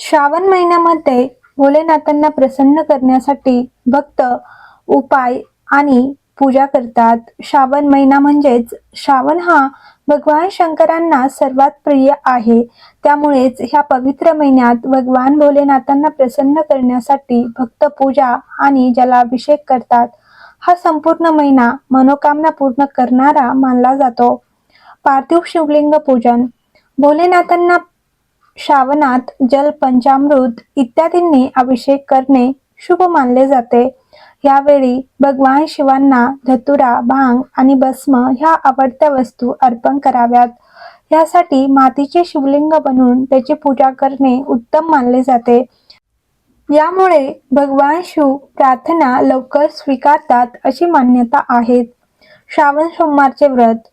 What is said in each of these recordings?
श्रावण महिन्यामध्ये भोलेनाथांना प्रसन्न करण्यासाठी भक्त उपाय आणि पूजा करतात. श्रावण महिना म्हणजेच श्रावण हा भगवान शंकरांना सर्वात प्रिय आहे. त्यामुळेच ह्या पवित्र महिन्यात भगवान भोलेनाथांना प्रसन्न करण्यासाठी भक्त पूजा आणि जलाभिषेक करतात. हा संपूर्ण महिना मनोकामना पूर्ण करणारा मानला जातो. पार्थिव शिवलिंग पूजन. भोलेनाथांना श्रावणात जल पंचामृत इत्यादींनी अभिषेक करणे शुभ मानले जाते. यावेळी भगवान शिवांना धतुरा भांग आणि भस्म ह्या आवडत्या वस्तू अर्पण कराव्यात. यासाठी मातीचे शिवलिंग बनवून त्याची पूजा करणे उत्तम मानले जाते. यामुळे भगवान शिव प्रार्थना लवकर स्वीकारतात अशी मान्यता आहे श्रावण सोमवारचे व्रत.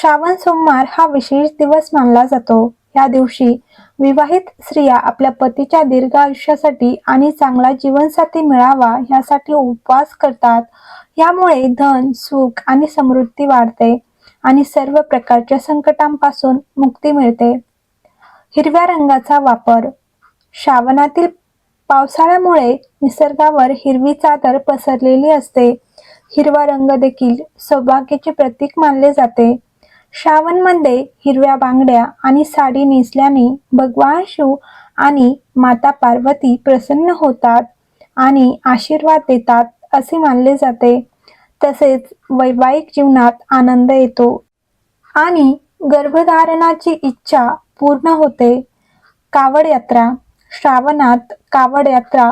श्रावण सोमवार हा विशेष दिवस मानला जातो. या दिवशी विवाहित स्त्रिया आपल्या पतीच्या दीर्घ आयुष्यासाठी आणि चांगला जीवनसाथी मिळावा यासाठी उपवास करतात. यामुळे धन सुख आणि समृद्धी वाढते आणि सर्व प्रकारच्या संकटांपासून मुक्ती मिळते. हिरव्या रंगाचा वापर. श्रावणातील पावसाळ्यामुळे निसर्गावर हिरवी चादर पसरलेली असते. हिरवा रंग देखील सौभाग्याचे प्रतीक मानले जाते. श्रावणमध्ये हिरव्या बांगड्या आणि साडी नेसल्याने भगवान शिव आणि माता पार्वती प्रसन्न होतात आणि आशीर्वाद देतात असे मानले जाते. तसेच वैवाहिक जीवनात आनंद येतो आणि गर्भधारणाची इच्छा पूर्ण होते. कावड यात्रा श्रावणात कावड यात्रा.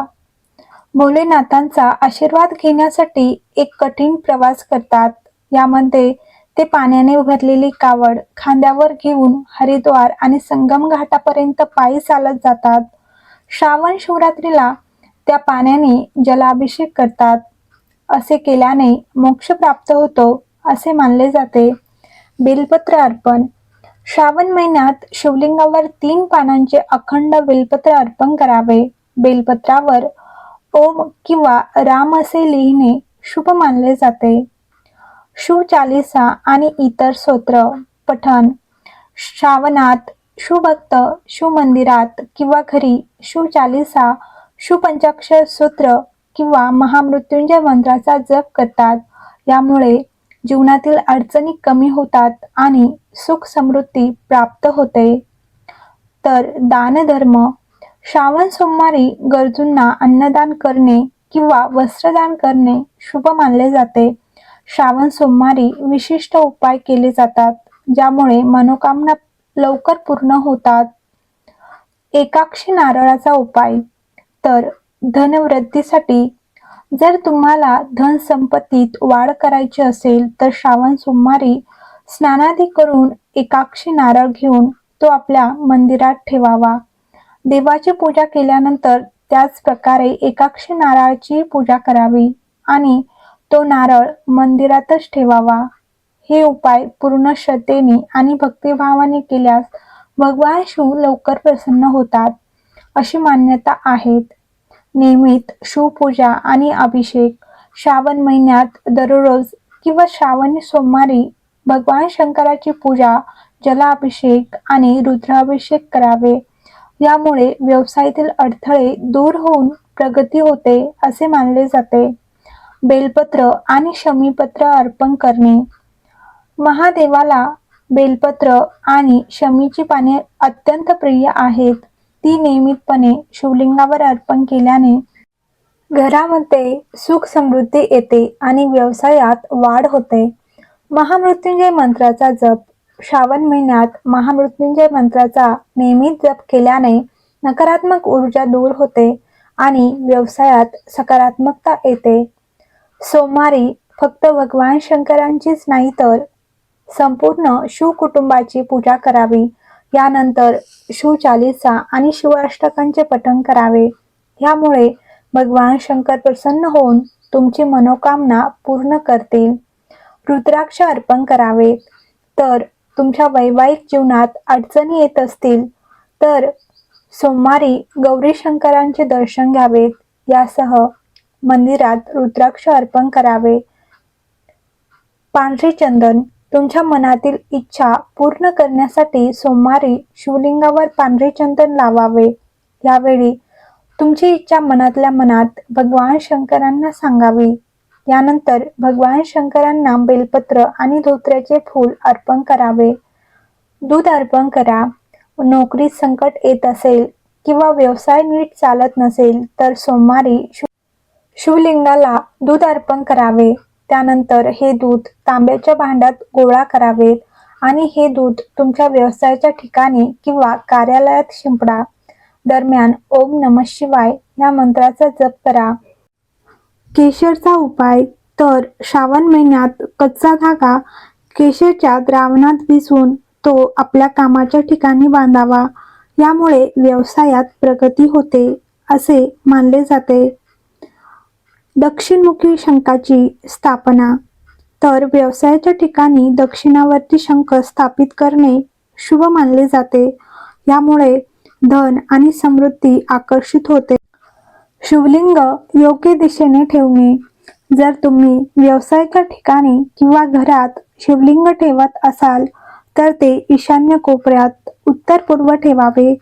भोलेनाथांचा आशीर्वाद घेण्यासाठी एक कठीण प्रवास करतात. यामध्ये ते पाण्याने भरलेली कावड खांद्यावर घेऊन हरिद्वार आणि संगम घाटापर्यंत पायी चालत जातात. श्रावण शिवरात्रीला त्या पाण्याने जलाभिषेक करतात. असे केल्याने मोक्ष प्राप्त होतो असे मानले जाते. बेलपत्र अर्पण. श्रावण महिन्यात शिवलिंगावर तीन पानांचे अखंड बेलपत्र अर्पण करावे. बेलपत्रावर ओम किंवा राम असे लिहिणे शुभ मानले जाते. शिव चालिसा आणि इतर स्तोत्र पठण श्रावणात शिवभक्त शुमंदिरात किंवा घरी शिव चालिसा सूत्र किंवा महामृत्युंजय मंत्राचा जप करतात. यामुळे जीवनातील अडचणी कमी होतात आणि सुख समृद्धी प्राप्त होते. तर दानधर्म श्रावण सोमवारी गरजूंना अन्नदान करणे किंवा वस्त्रदान करणे शुभ मानले जाते. श्रावण सोमवारी विशिष्ट उपाय केले जातात ज्यामुळे मनोकामना लवकर पूर्ण होतात. एकाक्षी नारळाचा उपाय. तर धनवृद्धीसाठी जर तुम्हाला धन संपत्तीत वाढ करायची असेल तर श्रावण सोमवारी स्नानादी करून एकाक्षी नारळ घेऊन तो आपल्या मंदिरात ठेवावा. देवाची पूजा केल्यानंतर त्याच प्रकारे एकाक्षी नारळाची पूजा करावी आणि तो नारळ मंदिरातच ठेवावा. हे उपाय पूर्ण श्रद्धेने आणि भक्तिभावाने केल्यास भगवान शिव लवकर प्रसन्न होतात अशी मान्यता आहेत. नियमित शिवपूजा आणि अभिषेक श्रावण महिन्यात दररोज किंवा श्रावणी सोमवारी भगवान शंकराची पूजा जलाभिषेक आणि रुद्राभिषेक करावे. यामुळे व्यवसायातील अडथळे दूर होऊन प्रगती होते असे मानले जाते. बेलपत्र आणि शमीपत्र अर्पण करणे. महादेवाला बेलपत्र आणि शमीची पाने अत्यंत प्रिय आहेत. ती नियमितपणे शिवलिंगावर अर्पण केल्याने घरामध्ये सुख समृद्धी येते आणि व्यवसायात वाढ होते. महामृत्युंजय मंत्राचा जप. श्रावण महिन्यात महामृत्युंजय मंत्राचा नियमित जप केल्याने नकारात्मक ऊर्जा दूर होते आणि व्यवसायात सकारात्मकता येते. सोमवारी फक्त भगवान शंकरांचीच नाही तर संपूर्ण शिव कुटुंबाची पूजा करावी. यानंतर शिव चालिसा आणि शिवाष्टकांचे पठण करावे. यामुळे भगवान शंकर प्रसन्न होऊन तुमची मनोकामना पूर्ण करतील. रुद्राक्ष अर्पण करावेत. तर तुमच्या वैवाहिक जीवनात अडचणी येत असतील तर सोमवारी गौरी शंकरांचे दर्शन घ्यावेत. यासह मंदिरात रुद्राक्ष अर्पण करावे. पांढरे चंदन तुमच्या मनातील इच्छा पूर्ण करण्यासाठी सोमवारी शिवलिंगावर पांढरे चंदन लावावे. यावेळी तुमची इच्छा मनातल्या मनात भगवान शंकरांना सांगावी. यानंतर भगवान शंकरांना बेलपत्र आणि धोत्र्याचे फूल अर्पण करावे. दूध अर्पण करा. नोकरीत संकट येत असेल किंवा व्यवसाय नीट चालत नसेल तर सोमवारी शिवलिंगाला दूध अर्पण करावे. त्यानंतर हे दूध तांब्याच्या भांड्यात गोळा करावेत आणि हे दूध तुमच्या व्यवसायाच्या ठिकाणी किंवा कार्यालयात शिंपडा. दरम्यान ओम नम शिवाय या मंत्राचा जप करा. केशरचा उपाय तर श्रावण महिन्यात कच्चा धागा केशरच्या द्रावणात भिजवून तो आपल्या कामाच्या ठिकाणी बांधावा. यामुळे व्यवसायात प्रगती होते असे मानले जाते. दक्षिणमुखी शंखाची स्थापना. तर व्यवसायाच्या ठिकाणी दक्षिणावर्ती शंख स्थापित करणे शुभ मानले जाते. यामुळे धन आणि समृद्धी आकर्षित होते. शिवलिंग योग्य दिशेने ठेवणे. जर तुम्ही व्यवसायाच्या ठिकाणी किंवा घरात शिवलिंग ठेवत असाल तर ते ईशान्य कोपऱ्यात उत्तर पूर्व ठेवावे.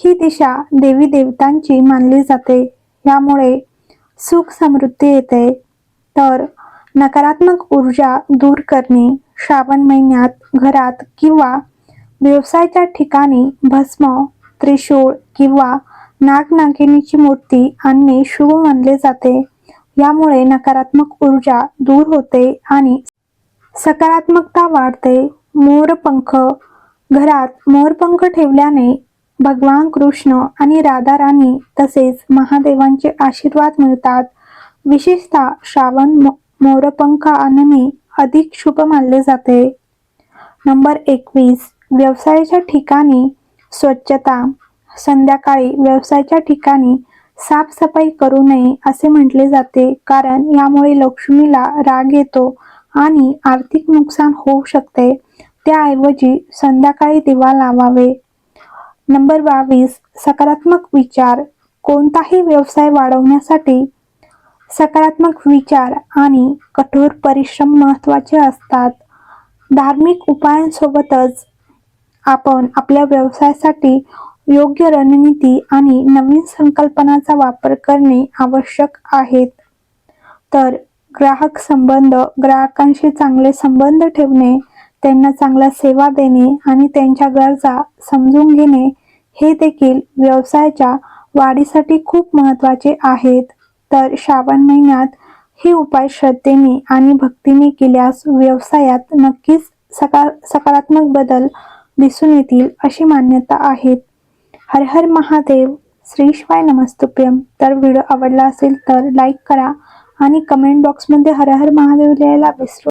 ही दिशा देवी देवतांची मानली जाते. यामुळे सुख समृद्धी येते. तर नकारात्मक ऊर्जा दूर करणे श्रावण महिन्यात घरात किंवा व्यवसायाच्या ठिकाणी भस्म त्रिशूळ किंवा नागनागिनीची मूर्ती आणणे शुभ मानले जाते. यामुळे नकारात्मक ऊर्जा दूर होते आणि सकारात्मकता वाढते. मोरपंख. घरात मोरपंख ठेवल्याने भगवान कृष्ण आणि राधा राणी तसेच महादेवांचे आशीर्वाद मिळतात. विशेषतः श्रावण मो- मोरपंख आणणे अधिक शुभ मानले जाते. नंबर एकवीस. व्यवसायाच्या ठिकाणी स्वच्छता. संध्याकाळी व्यवसायाच्या ठिकाणी साफसफाई करू नये असे म्हटले जाते कारण यामुळे लक्ष्मीला राग येतो आणि आर्थिक नुकसान होऊ शकते. त्याऐवजी संध्याकाळी दिवा लावावे. नंबर बावीस सकारात्मक विचार कोणताही व्यवसाय वाढवण्यासाठी सकारात्मक विचार आणि कठोर परिश्रम महत्त्वाचे असतात. धार्मिक उपायांसोबतच आपण आपल्या व्यवसायासाठी योग्य रणनीती आणि नवीन संकल्पनाचा वापर करणे आवश्यक आहेत. तर ग्राहक संबंध ग्राहकांशी चांगले संबंध ठेवणे त्यांना चांगल्या सेवा देणे आणि त्यांच्या गरजा समजून घेणे हे देखील व्यवसायाच्या वाढीसाठी खूप महत्त्वाचे आहेत. तर श्रावण महिन्यात हे उपाय श्रद्धेने आणि भक्तीने केल्यास व्यवसायात नक्कीच सकार सकारात्मक बदल दिसून येतील अशी मान्यता आहे हर हर महादेव. श्री शिवाय नमस्तुप्यम. तर व्हिडिओ आवडला असेल तर लाईक करा आणि कमेंट बॉक्समध्ये हर हर महादेव लिहायला विसरू